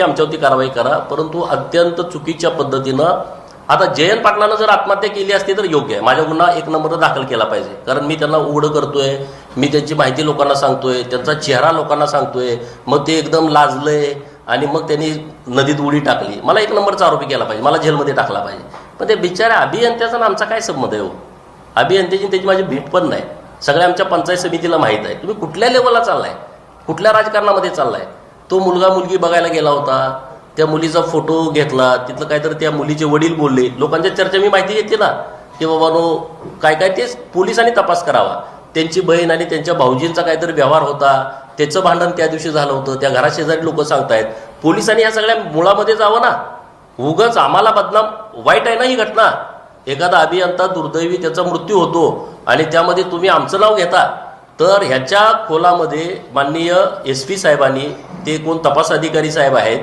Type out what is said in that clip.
नक्की आमच्यावरती कारवाई करा. परंतु अत्यंत चुकीच्या पद्धतीनं आता जयंत पाटलानं जर आत्महत्या केली असती तर योग्य आहे. माझ्या गुन्हा एक नंबर दाखल केला पाहिजे. कारण मी त्यांना उघडं करतोय मी त्यांची माहिती लोकांना सांगतोय त्यांचा चेहरा लोकांना सांगतोय. मग ते एकदम लाजलंय आणि मग त्यांनी नदीत उडी टाकली. मला एक नंबरचा आरोपी केला पाहिजे. मला जेलमध्ये टाकला पाहिजे. पण ते बिचाऱ्या अभियंत्याचा ना आमचा काय संबंध आहे हो? अभियंत्याची त्याची माझी भेट पण नाही. सगळ्या आमच्या पंचायत समितीला माहीत आहे. तुम्ही कुठल्या लेवलला चाललाय? कुठल्या राजकारणामध्ये चाललाय? तो मुलगा मुलगी बघायला गेला होता. त्या मुलीचा फोटो घेतला. तिथलं काहीतरी त्या मुलीचे वडील बोलले. लोकांच्या चर्चा मी माहिती घेतली ना. की बाबा नो काय काय ते पोलिसांनी तपास करावा. त्यांची बहीण आणि त्यांच्या भाऊजींचा काहीतरी व्यवहार होता. त्याचं भांडण त्या दिवशी झालं होतं. त्या घराशेजारी लोक सांगतायत. पोलिसांनी या सगळ्या मुळामध्ये जावं ना. उगाच आम्हाला बदनाम वाईट आहे ना ही घटना. एखादा अभियंता दुर्दैवी त्याचा मृत्यू होतो. आणि त्यामध्ये तुम्ही आमचं नाव घेता. तर ह्याच्या खोलामध्ये माननीय एस पी साहेबांनी ते कोण तपास अधिकारी साहेब आहेत